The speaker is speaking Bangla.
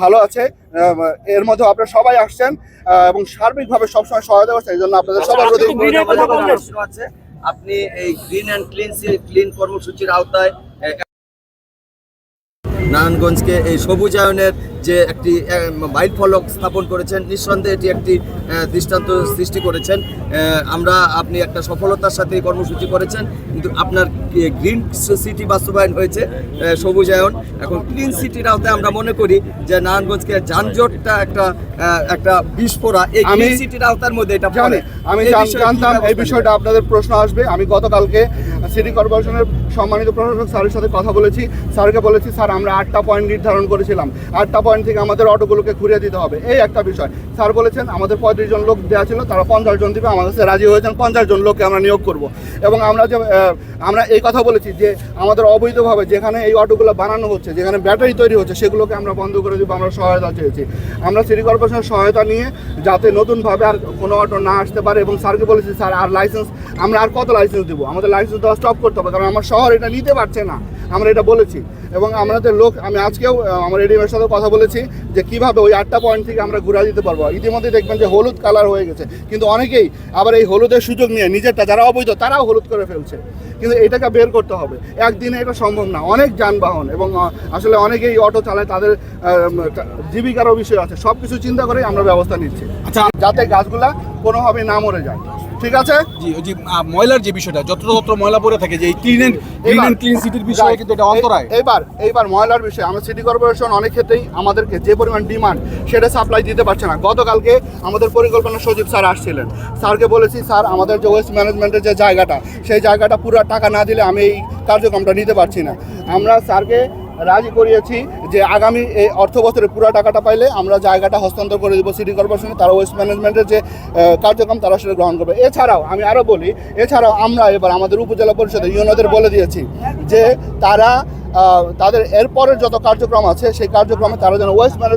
ভালো আছে। এর মধ্যে আপনারা সবাই আসছেন আহ, এবং সার্বিকভাবে সবসময় সহায়তা করছেন এই জন্য আপনাদের সবার প্রতি আপনি এই গ্রিন অ্যান্ড ক্লিন ক্লিন কর্মসূচির আওতায় নারায়ণগঞ্জকে এই সবুজায়নের যে একটি বাইট ফলক স্থাপন করেছেন নিঃসন্দেহে এটি একটি দৃষ্টান্ত সৃষ্টি করেছেন। আমরা আপনি একটা সফলতার সাথে এই কর্মসূচি করেছেন কিন্তু আপনার গ্রিন সিটি বাস্তবায়ন হয়েছে সবুজায়ন। এখন ক্লিন সিটির আওতায় আমরা মনে করি যে নারায়ণগঞ্জকে যানজটটা একটা একটা বিস্ফোরা। এই গ্রিন সিটির আওতার মধ্যে এটা জানি। আমি জানতাম এই বিষয়টা আপনাদের প্রশ্ন আসবে। আমি গতকালকে সিটি কর্পোরেশনের সম্মানিত প্রশাসক স্যারের সাথে কথা বলেছি। স্যারকে বলেছি স্যার আমরা আটটা পয়েন্ট নির্ধারণ করেছিলাম। আটটা পয়েন্ট থেকে আমাদের অটোগুলোকে ঘুরিয়ে দিতে হবে। এই একটা বিষয়। স্যার বলেছেন, আমাদের পঁয়ত্রিশ জন লোক দেওয়া ছিল, তারা পঞ্চাশ জন দিবে, আমাদের কাছে রাজি হয়েছেন, পঞ্চাশ জন লোককে আমরা নিয়োগ করব। এবং আমরা যে আমরা এই কথা বলেছি যে, আমাদের অবৈধভাবে যেখানে এই অটোগুলো বানানো হচ্ছে, যেখানে ব্যাটারি তৈরি হচ্ছে, সেগুলোকে আমরা বন্ধ করে দিব, আমরা সহায়তা চেয়েছি। আমরা সিটি কর্পোরেশনের সহায়তা নিয়ে যাতে নতুনভাবে আর কোনো অটো না আসতে পারে, এবং স্যারকে বলেছি, স্যার, আর লাইসেন্স আমরা আর কত লাইসেন্স দেবো? আমাদের লাইসেন্স দেওয়া স্টপ করতে হবে, কারণ আমার শহর এটা নিতে পারছে না। আমরা এটা বলেছি। এবং আমাদের লোক আমি আজকেও আমার এডিএমের সাথে কথা বলেছি যে কীভাবে ওই আটটা পয়েন্ট থেকে আমরা ঘুরে দিতে পারব। ইতিমধ্যে দেখবেন যে হলুদ কালার হয়ে গেছে। কিন্তু অনেকেই আবার এই হলুদের সুযোগ নিয়ে নিজেরটা যারা অবৈধ তারাও হলুদ করে ফেলছে। কিন্তু এটাকে বের করতে হবে। একদিনে এটা সম্ভব না। অনেক যানবাহন এবং আসলে অনেকেই অটো চালায় তাদের জীবিকারও বিষয় আছে। সব কিছু চিন্তা করেই আমরা ব্যবস্থা নিচ্ছি। আচ্ছা। যাতে গাছগুলা কোনোভাবে না মরে যায়। ঠিক আছে? জি ওই যে ময়লার যে বিষয়টা যত্রতত্র ময়লা পড়ে থাকে যে এই clean and clean and clean সিটির বিষয়ে কিন্তু এটা অন্তরায়। এই- এইবার এইবার ময়লার বিষয়ে আমরা সিটি কর্পোরেশন অনেক ক্ষেত্রেই আমাদেরকে যে পরিমাণ ডিমান্ড সেটা সাপ্লাই দিতে পারছে না। গতকালকে আমাদের পরিকল্পনা সচিব স্যার আসছিলেন। স্যারকে বলেছি স্যার আমাদের যে ওয়েস্ট ম্যানেজমেন্টের যে জায়গাটা সেই জায়গাটা পুরো টাকা না দিলে আমি এই কার্যক্রমটা নিতে পারছি না। আমরা স্যারকে রাজি করিয়েছি যে আগামী এই অর্থ বছরে পুরো টাকাটা পাইলে আমরা জায়গাটা হস্তান্তর করে দেবো সিটি কর্পোরেশনে, তারা ওয়েস্ট ম্যানেজমেন্টের যে কার্যক্রম তারা সেটা গ্রহণ করবে। এছাড়াও আমি আরও বলি, এছাড়াও আমরা এবার আমাদের উপজেলা পরিষদে ইউনোদের বলে দিয়েছি যে তারা তাদের এরপরের যত কার্যক্রম আছে, সেই কার্যক্রমে তারা যেন ওয়েস্ট ম্যানেজ